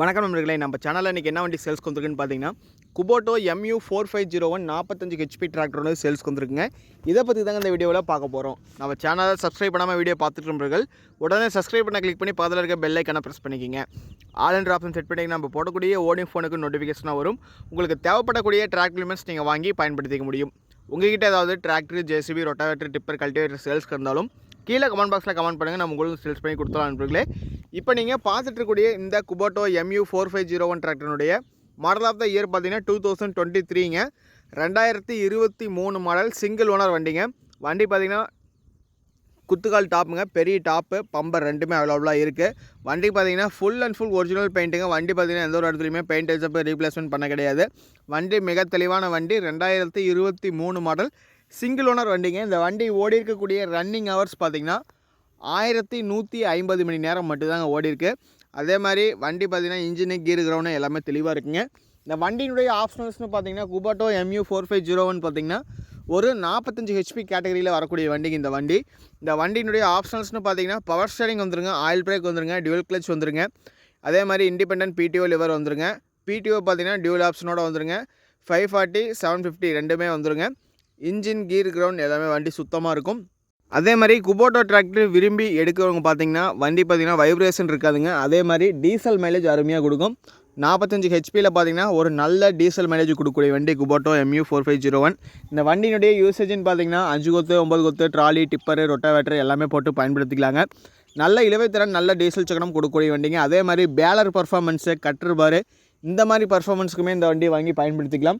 வணக்கம் நண்பர்களே நம்ம சேனலில் இன்றைக்கி என்ன வண்டி சேல்ஸ் வந்துருக்குன்னு பார்த்தீங்கன்னா Kubota MU four five zero one நாற்பத்தஞ்சு ஹெச்பி டிராக்டர் வந்து சேல்ஸ் வந்துருக்குங்க. இதை பற்றி தாங்க இந்த வீடியோவில் பார்க்க போகிறோம் நம்ம சேனலை சப்ஸ்கிரைப் பண்ணாமல் வீடியோ பார்த்துட்டு நண்பர்கள் உடனே சப்ஸ்கிரைப் பண்ண கிளிக் பண்ணி பக்கத்தில் இருக்க பெல் ஐக்கனை ப்ரெஸ் பண்ணிக்கிங்க. ஆல் அண்ட் ஆப்ஷன் செட் பண்ணி நம்ம போடக்கூடிய ஓடிங் ஃபோனுக்கு நோட்டிஃபிகேஷனாக வரும். உங்களுக்கு தேவைப்படக்கூடிய டிராக்டர்மெண்ட்ஸ் நீங்கள் வாங்கி பயன்படுத்திக்க முடியும். உங்ககிட்ட ஏதாவது tractor JCB rotavator tipper cultivator சேல்ஸ்க்கு இருந்தாலும் கீழே கமெண்ட் பாக்ஸில் கமெண்ட் பண்ணுங்கள் நம்ம உங்களுக்கு சேல்ஸ் பண்ணி கொடுத்துலாம் நண்பர்களே. இப்போ நீங்கள் பார்த்துட்டு இருக்கக்கூடிய இந்த Kubota MU four five zero one டிராக்டருடைய model of the year பார்த்தீங்கன்னா டூ தௌசண்ட் டுவெண்ட்டி த்ரீங்க ரெண்டாயிரத்தி இருபத்தி மூணு மாடல் சிங்கிள் ஓனர் வண்டிங்க. வண்டி பார்த்தீங்கன்னா குத்துக்கால் டாப்புங்க. பெரிய டாப்பு பம்பர் ரெண்டுமே அவைலபிளாக இருக்குது வண்டி பார்த்தீங்கன்னா ஃபுல் அண்ட் ஃபுல் ஒரிஜினல் பெயிண்ட்டுங்க வண்டி பார்த்தீங்கன்னா எந்த ஒரு இடத்துலையுமே பெயிண்ட் அடிச்சப்போ ரீப்ளேஸ்மெண்ட் பண்ண கிடையாது. வண்டி மிக தெளிவான வண்டி ரெண்டாயிரத்தி இருபத்தி மூணு மாடல் சிங்கிள் ஓனர் வண்டிங்க. இந்த வண்டி ஓடி இருக்கக்கூடிய ரன்னிங் ஹவர்ஸ் பார்த்தீங்கன்னா ஆயிரத்தி நூற்றி ஐம்பது மணி நேரம் மட்டும்தாங்க ஓடி இருக்கு அதே மாதிரி வண்டி பார்த்தீங்கன்னா இன்ஜினு கீர் கிரவுண்டு எல்லாமே தெளிவாக இருக்குங்க. இந்த வண்டியினுடைய ஆப்ஷனல்ஸ்னு பார்த்தீங்கன்னா Kubota MU four five zero one பார்த்தீங்கன்னா ஒரு நாற்பத்தஞ்சு ஹெச்பி கேட்டகரியில் வரக்கூடிய வண்டிங்க இந்த வண்டி. இந்த வண்டியினுடைய ஆப்ஷனல்ஸ்னு பார்த்தீங்கன்னா பவர் ஸ்டேரிங் வந்துருங்க ஆயில் பிரேக் வந்துருங்க டியூல் கிளச் வந்துருங்க. அதே மாதிரி இண்டிபெண்டன்ட் பிடிஓ லிவர் வந்துருங்க. பிடிஓ பார்த்தீங்கன்னா டியூல் ஆப்ஷனோட வந்துருங்க. ஃபைவ் ஃபார்ட்டி செவன் ஃபிஃப்டி ரெண்டுமே வந்துருங்க. இன்ஜின் கீர் கிரவுண்ட் எல்லாமே வண்டி சுத்தமாக இருக்கும். அதே மாதிரி குபோட்டோ டிராக்டர் விரும்பி எடுக்கிறவங்க பார்த்தீங்கன்னா வண்டி பார்த்தீங்கன்னா வைப்ரேஷன் இருக்காதுங்க. அதே மாதிரி டீசல் மைலேஜ் அருமையாக கொடுக்கும். நாற்பத்தஞ்சு ஹெச்பியில் பார்த்தீங்கன்னா ஒரு நல்ல டீசல் மைலேஜ் கொடுக்கக்கூடிய வண்டி Kubota MU four five zero one இந்த வண்டியினுடைய யூசேஜ்னு பார்த்தீங்கன்னா அஞ்சு கொத்து ஒம்பது கொத்து ட்ராலி டிப்பரு ரொட்டாவேட்டர் எல்லாமே போட்டு பயன்படுத்திக்கலாங்க. நல்ல இழுவைத்திறன் நல்ல டீசல் சக்கரம் கொடுக்கக்கூடிய வண்டிங்க. அதே மாதிரி பேலர் பர்ஃபார்மன்ஸு கட்ரு பாரு இந்த மாதிரி பர்ஃபார்மன்ஸுக்குமே இந்த வண்டியை வாங்கி பயன்படுத்திக்கலாம்.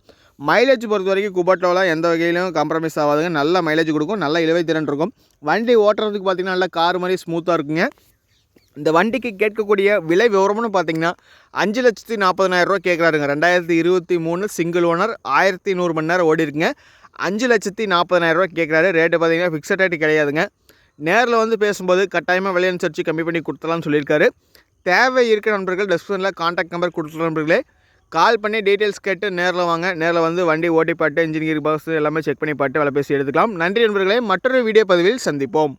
மைலேஜ் பொறுத்த வரைக்கும் குபட்டோலாம் எந்த வகையிலும் காம்ப்ரமைஸ் ஆகாதுங்க. நல்ல மைலேஜ் கொடுக்கும். நல்ல இழுவைத்திறன் இருக்கும். வண்டி ஓட்டுறதுக்கு பார்த்தீங்கன்னா நல்லா கார் மாதிரி ஸ்மூத்தாக இருக்குங்க. இந்த வண்டிக்கு கேட்கக்கூடிய விலை விவரம்னு பார்த்தீங்கன்னா அஞ்சு லட்சத்தி நாற்பதனாயிரம் ரூபா கேட்குறாருங்க. ரெண்டாயிரத்தி இருபத்தி மூணு சிங்கிள் ஓனர் ஆயிரத்தி நூறு மணி நேரம் ஓடி இருக்குங்க. அஞ்சு லட்சத்தி நாற்பதனாயிரம் ரூபா கேட்குறாரு. ரேட்டு பார்த்தீங்கன்னா ஃபிக்ஸட் ரேட்டு கிடையாதுங்க. நேரில் வந்து பேசும்போது கட்டாயமாக விலை அனுசரித்து கம்மி பண்ணி கொடுத்தலாம்னு சொல்லியிருக்காரு. தேவை இருக்கிற நண்பர்கள் டெஸ்கிரிப்ஷனில் காண்டாக்ட் நம்பர் கொடுத்துருக்க நண்பர்களே கால் பண்ணி டீட்டெயில்ஸ் கேட்டு நேரில் வாங்க. நேரில் வந்து வண்டி ஓட்டி பாட்டு இன்ஜினியரிங் பாக்ஸ் எல்லாமே செக் பண்ணி பாட்டு வேலை பேசி எடுத்துக்கலாம். நன்றி நண்பர்களே மற்றொரு வீடியோ பதிவில் சந்திப்போம்.